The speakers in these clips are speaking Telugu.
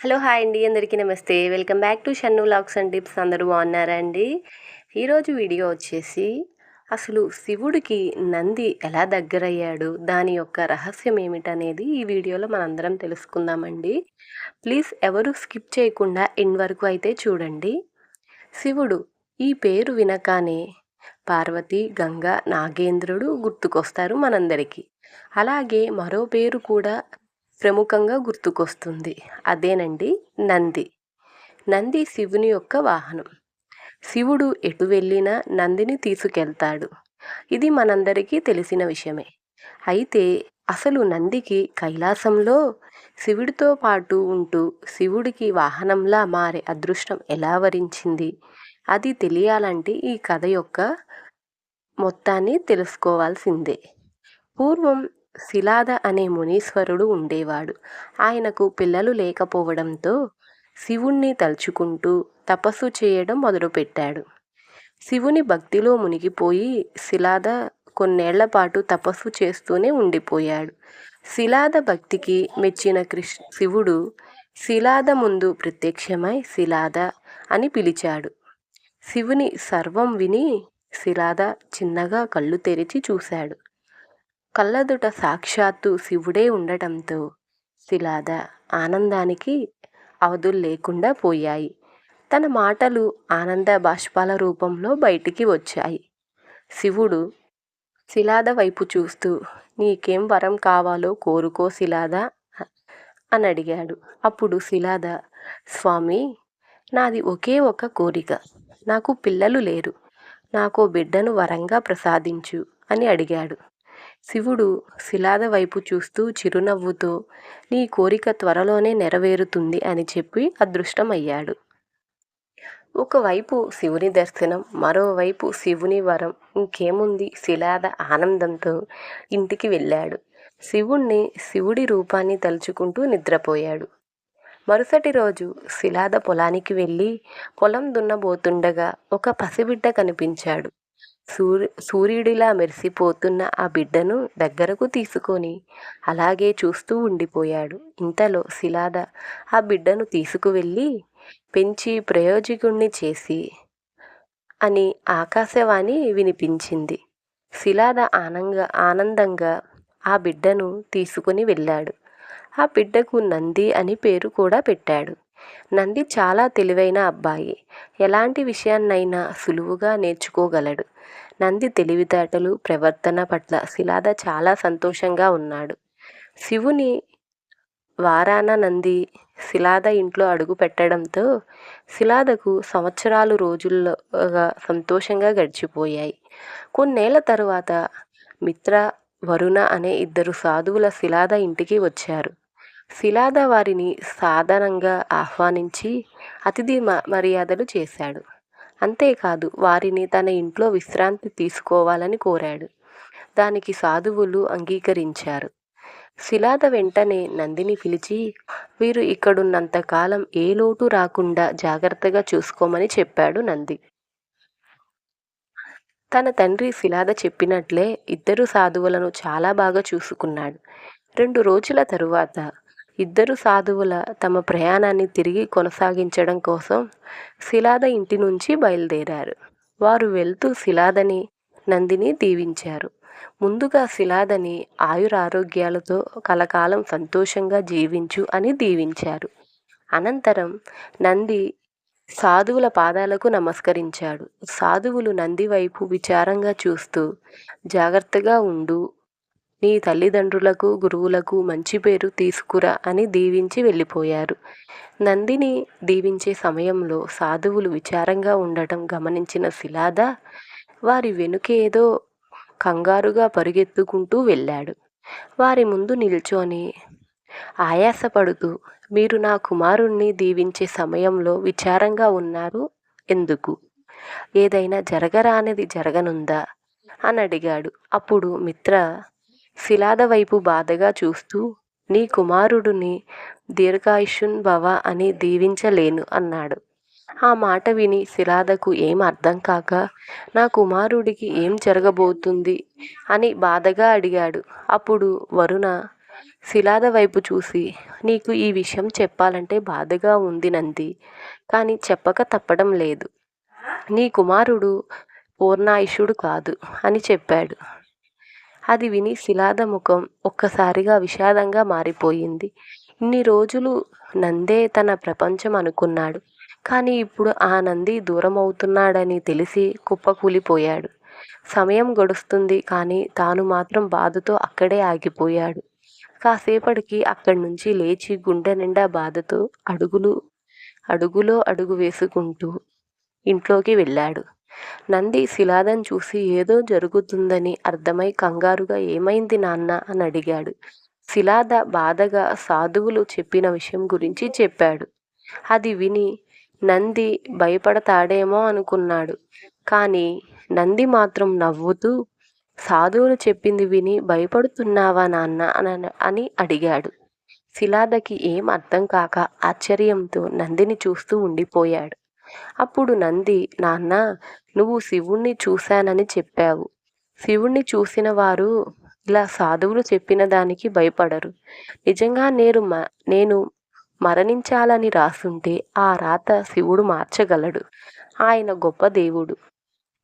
హలో హాయ్ అండి అందరికీ నమస్తే. Welcome back to Shannu locks and tips. అందరూ బాగున్నారా అండి? ఈరోజు వీడియో వచ్చేసి అసలు శివుడికి నంది ఎలా దగ్గరయ్యాడు దాని యొక్క రహస్యం ఏమిటనేది ఈ వీడియోలో మనందరం తెలుసుకుందామండి. ప్లీజ్ ఎవరు స్కిప్ చేయకుండా ఇన్ వరకు అయితే చూడండి. శివుడు ఈ పేరు వినగానే పార్వతి గంగ నాగేంద్రుడు గుర్తుకొస్తారు మనందరికీ. అలాగే మరో పేరు కూడా ప్రముఖంగా గుర్తుకొస్తుంది. అదేనండి నంది. నంది శివుని యొక్క వాహనం. శివుడు ఎటు వెళ్ళినా నందిని తీసుకెళ్తాడు. ఇది మనందరికీ తెలిసిన విషయమే. అయితే అసలు నందికి కైలాసంలో శివుడితో పాటు ఉంటూ శివుడికి వాహనంలా మారే అదృష్టం ఎలా వరించింది? అది తెలియాలంటే ఈ కథ యొక్క మొత్తాన్ని తెలుసుకోవాల్సిందే. పూర్వం శిలాద అనే మునీశ్వరుడు ఉండేవాడు. ఆయనకు పిల్లలు లేకపోవడంతో శివుణ్ణి తలుచుకుంటూ తపస్సు చేయడం మొదలుపెట్టాడు. శివుని భక్తిలో మునిగిపోయి శిలాద కొన్నేళ్ళ పాటు తపస్సు చేస్తూనే ఉండిపోయాడు. శిలాద భక్తికి మెచ్చిన కృష్ శివుడు శిలాద ముందు ప్రత్యక్షమై శిలాద అని పిలిచాడు. శివుని సర్వం విని శిలాద చిన్నగా కళ్ళు తెరిచి చూశాడు. కళ్ళదుట సాక్షాత్తు శివుడే ఉండటంతో శిలాద ఆనందానికి అవధులు లేకుండా పోయాయి. తన మాటలు ఆనంద బాష్పాల రూపంలో బయటికి వచ్చాయి. శివుడు శిలాద వైపు చూస్తూ నీకేం వరం కావాలో కోరుకో శిలాద అని అడిగాడు. అప్పుడు శిలాద స్వామి నాది ఒకే ఒక కోరిక. నాకు పిల్లలు లేరు. నాకు బిడ్డను వరంగా ప్రసాదించు అని అడిగాడు. శివుడు శిలాద వైపు చూస్తూ చిరునవ్వుతో నీ కోరిక త్వరలోనే నెరవేరుతుంది అని చెప్పి అదృష్టమయ్యాడు. ఒకవైపు శివుని దర్శనం మరోవైపు శివుని వరం ఇంకేముంది? శిలాద ఆనందంతో ఇంటికి వెళ్ళాడు. శివుణ్ణి శివుడి రూపాన్ని తలుచుకుంటూ నిద్రపోయాడు. మరుసటి రోజు శిలాద పొలానికి వెళ్ళి పొలం దున్నబోతుండగా ఒక పసిబిడ్డ కనిపించాడు. సూర్యు సూర్యుడిలా మెరిసిపోతున్న ఆ బిడ్డను దగ్గరకు తీసుకొని అలాగే చూస్తూ ఉండిపోయాడు. ఇంతలో శిలాద ఆ బిడ్డను తీసుకువెళ్ళి పెంచి ప్రయోజకుణ్ణి చేసి అని ఆకాశవాణి వినిపించింది. శిలాద ఆనంగా ఆనందంగా ఆ బిడ్డను తీసుకుని వెళ్ళాడు. ఆ బిడ్డకు నంది అని పేరు కూడా పెట్టాడు. నంది చాలా తెలివైన అబ్బాయి. ఎలాంటి విషయాన్నైనా సులువుగా నేర్చుకోగలడు. నంది తెలివితేటలు ప్రవర్తన పట్ల శిలాద చాలా సంతోషంగా ఉన్నాడు. శివుని వారాన నంది శిలాద ఇంట్లో అడుగు పెట్టడంతో శిలాదకు సంవత్సరాలు రోజుల్లోగా సంతోషంగా గడిచిపోయాయి. కొన్నేళ్ళ తరువాత మిత్ర వరుణ అనే ఇద్దరు సాధువుల శిలాద ఇంటికి వచ్చారు. శిలాద వారిని సాధారణంగా ఆహ్వానించి అతిథి మర్యాదలు చేశాడు. అంతేకాదు వారిని తన ఇంట్లో విశ్రాంతి తీసుకోవాలని కోరాడు. దానికి సాధువులు అంగీకరించారు. శిలాద వెంటనే నందిని పిలిచి వీరు ఇక్కడున్నంతకాలం ఏ లోటు రాకుండా జాగ్రత్తగా చూసుకోమని చెప్పాడు నంది. తన తండ్రి శిలాద చెప్పినట్లే ఇద్దరు సాధువులను చాలా బాగా చూసుకున్నాడు. రెండు రోజుల తరువాత ఇద్దరు సాధువుల తమ ప్రయాణాన్ని తిరిగి కొనసాగించడం కోసం శిలాద ఇంటి నుంచి బయలుదేరారు. వారు వెళ్తూ శిలాదని నందిని దీవించారు. ముందుగా శిలాదని ఆయురారోగ్యాలతో కలకాలం సంతోషంగా జీవించు అని దీవించారు. అనంతరం నంది సాధువుల పాదాలకు నమస్కరించాడు. సాధువులు నంది వైపు విచారంగా చూస్తూ జాగ్రత్తగా ఉండు నీ తల్లిదండ్రులకు గురువులకు మంచి పేరు తీసుకురా అని దీవించి వెళ్ళిపోయారు. నందిని దీవించే సమయంలో సాధువులు విచారంగా ఉండటం గమనించిన శిలాద వారి వెనుకేదో కంగారుగా పరుగెత్తుకుంటూ వెళ్ళాడు. వారి ముందు నిల్చొని ఆయాసపడుతూ మీరు నా కుమారుణ్ణి దీవించే సమయంలో విచారంగా ఉన్నారు ఎందుకు? ఏదైనా జరగరానిది జరగనుందా అని అడిగాడు. అప్పుడు మిత్ర శిలాద వైపు బాధగా చూస్తూ నీ కుమారుడిని దీర్ఘాయుషున్ భవ అని దీవించలేను అన్నాడు. ఆ మాట విని శిలాదకు ఏం అర్థం కాక నా కుమారుడికి ఏం జరగబోతుంది? అని బాధగా అడిగాడు. అప్పుడు వరుణ శిలాద వైపు చూసి నీకు ఈ విషయం చెప్పాలంటే బాధగా ఉంది నంది కానీ చెప్పక తప్పడం లేదు. నీ కుమారుడు పూర్ణాయుషుడు కాదు అని చెప్పాడు. అది విని శిలాద ముఖం ఒక్కసారిగా విషాదంగా మారిపోయింది. ఇన్ని రోజులు నందే తన ప్రపంచం అనుకున్నాడు. కానీ ఇప్పుడు ఆ నంది దూరం అవుతున్నాడని తెలిసి కుప్పకూలిపోయాడు. సమయం గడుస్తుంది కానీ తాను మాత్రం బాధతో అక్కడే ఆగిపోయాడు. కాసేపటికి అక్కడి నుంచి లేచి గుండె నిండా బాధతో అడుగులు అడుగులో అడుగు వేసుకుంటూ ఇంట్లోకి వెళ్ళాడు. నంది శిలాదం చూసి ఏదో జరుగుతుందని అర్థమై కంగారుగా ఏమైంది నాన్న అని అడిగాడు. శిలాద బాధగా సాధువులు చెప్పిన విషయం గురించి చెప్పాడు. అది విని నంది భయపడతాడేమో అనుకున్నాడు. కానీ నంది మాత్రం నవ్వుతూ సాధువులు చెప్పింది విని భయపడుతున్నావా నాన్న అని అని అడిగాడు. శిలాదకి ఏం అర్థం కాక ఆశ్చర్యంతో నందిని చూస్తూ ఉండిపోయాడు. అప్పుడు నంది నాన్న నువ్వు శివుణ్ణి చూశానని చెప్పావు. శివుణ్ణి చూసిన వారు ఇలా సాధువులు చెప్పిన దానికి భయపడరు. నిజంగా నేను మ నేను మరణించాలని రాసుంటే ఆ రాత శివుడు మార్చగలడు. ఆయన గొప్ప దేవుడు.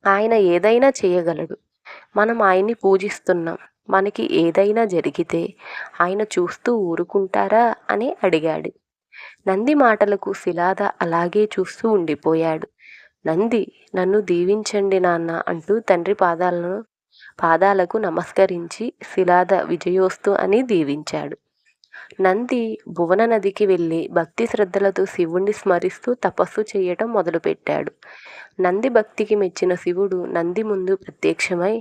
ఆయన ఏదైనా చేయగలడు. మనం ఆయన్ని పూజిస్తున్నాం. మనకి ఏదైనా జరిగితే ఆయన చూస్తూ ఊరుకుంటారా? అని అడిగాడు. నంది మాటలకు శిలాద అలాగే చూస్తూ ఉండిపోయాడు. నంది నన్ను దీవించండి నాన్న అంటూ తండ్రి పాదాలను పాదాలకు నమస్కరించి శిలాద విజయోస్తు అని దీవించాడు. నంది భువన నదికి వెళ్ళి భక్తి శ్రద్ధలతో శివుణ్ణి స్మరిస్తూ తపస్సు చేయటం మొదలుపెట్టాడు. నంది భక్తికి మెచ్చిన శివుడు నంది ముందు ప్రత్యక్షమై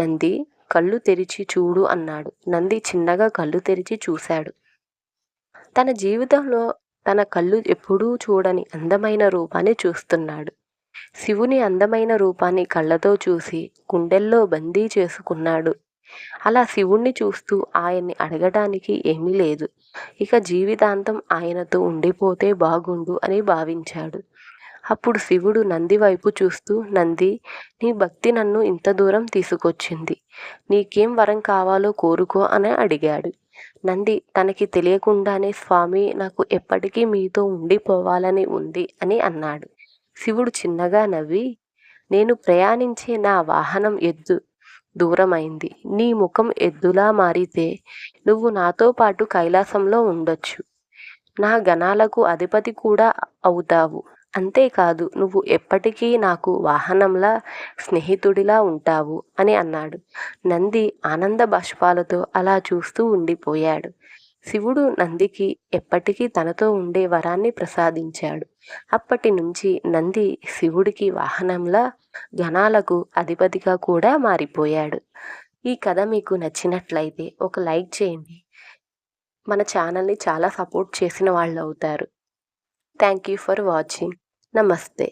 నంది కళ్ళు తెరిచి చూడు అన్నాడు. నంది చిన్నగా కళ్ళు తెరిచి చూశాడు. తన జీవితంలో తన కళ్ళు ఎప్పుడూ చూడని అందమైన రూపాన్ని చూస్తున్నాడు. శివుని అందమైన రూపాన్ని కళ్ళతో చూసి గుండెల్లో బందీ చేసుకున్నాడు. అలా శివుణ్ణి చూస్తూ ఆయన్ని అడగడానికి ఏమీ లేదు. ఇక జీవితాంతం ఆయనతో ఉండిపోతే బాగుండు అని భావించాడు. అప్పుడు శివుడు నంది వైపు చూస్తూ నంది నీ భక్తి నన్ను ఇంత దూరం తీసుకొచ్చింది. నీకేం వరం కావాలో కోరుకో అని అడిగాడు. నంది తనకి తెలియకుండానే స్వామి నాకు ఎప్పటికీ మీతో ఉండిపోవాలని ఉంది అని అన్నాడు. శివుడు చిన్నగా నవ్వి నేను ప్రయాణించే నా వాహనం ఎద్దు. దూరమైంది. నీ ముఖం ఎద్దులా మారితే నువ్వు నాతో పాటు కైలాసంలో ఉండొచ్చు. నా గణాలకు అధిపతి కూడా అవుతావు. అంతేకాదు నువ్వు ఎప్పటికీ నాకు వాహనంలా స్నేహితుడిలా ఉంటావు అని అన్నాడు. నంది ఆనంద బాష్పాలతో అలా చూస్తూ ఉండిపోయాడు. శివుడు నందికి ఎప్పటికీ తనతో ఉండే వరాన్ని ప్రసాదించాడు. అప్పటి నుంచి నంది శివుడికి వాహనంలా గణాలకు అధిపతిగా కూడా మారిపోయాడు. ఈ కథ మీకు నచ్చినట్లయితే ఒక లైక్ చేయండి. మన ఛానల్ని చాలా సపోర్ట్ చేసిన వాళ్ళు అవుతారు థ్యాంక్ యూ ఫర్ వాచింగ్. నమస్తే